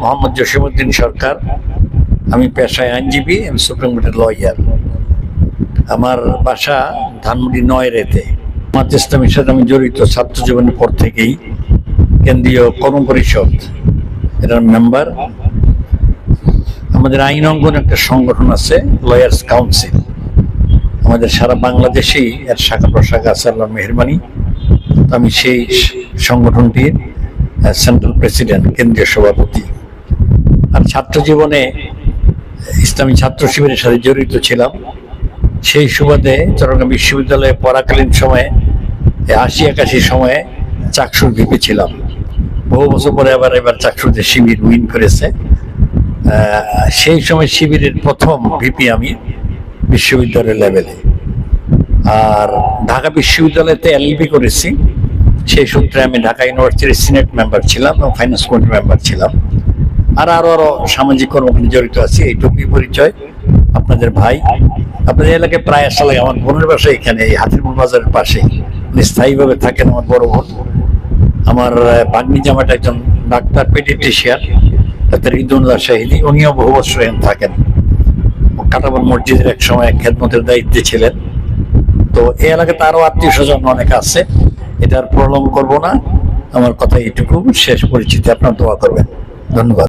মোহাম্মদ জসিমুদ্দিন সরকার, আমি পেশায় আইনজীবী, আমি সুপ্রিম কোর্টের লয়ার আমার বাসা ধানমন্ডি নয় রেতে। আমার ইসলামের সাথে আমি জড়িত ছাত্র জীবনের পর থেকেই। কেন্দ্রীয় কর্ম পরিষদ এটার মেম্বার আমাদের আইন অঙ্গন একটা সংগঠন আছে লয়ার্স কাউন্সিল আমাদের সারা বাংলাদেশেই এর শাখা প্রশাখা আছে আল্লাহ মেহরবানি। আমি সেই সংগঠনটির সেন্ট্রাল প্রেসিডেন্ট কেন্দ্রীয় সভাপতি। ছাত্র জীবনে ইসলামী ছাত্র শিবিরের সাথে জড়িত ছিলাম। সেই সুবাদে চট্টগ্রাম বিশ্ববিদ্যালয়ে পড়াকালীন সময়ে আশি একাশি সময়ে চাকসুর ভিপি ছিলাম। বহু বছর পরে আবার এবার চাকসুরতে শিবির উইন করেছে। সেই সময় শিবিরের প্রথম ভিপি আমি বিশ্ববিদ্যালয় লেভেলে। আর ঢাকা বিশ্ববিদ্যালয়তে এলএলবি করেছি। সেই সূত্রে আমি ঢাকা ইউনিভার্সিটির সিনেট মেম্বার ছিলাম এবং ফাইন্যান্স কমিটির মেম্বার ছিলাম। আর আরও আরও সামাজিক কর্মকাণ্ডে জড়িত আছি, এইটুকুই পরিচয়। আপনাদের ভাই, আপনাদের এলাকায় প্রায় আসা লাগে আমার বোনের বাসা এখানে, এই হাতিরপুর বাজারের পাশেই উনি স্থায়ীভাবে থাকেন আমার বড় বোন। আমার ভাগ্নি জামাটা একজন doctor paediatrician doctor Idullah Shahidi উনিও বহু বছর থাকেন। কাটাবন মসজিদের এক সময় খেদমতের দায়িত্বে ছিলেন। তো এই এলাকাতে আরও আত্মীয় স্বজন অনেক আছে। এটা আর প্রলম করব না। আমার কথা এইটুকু। শেষ পরিচিতি আপনার দোয়া করবেন। ধন্যবাদ।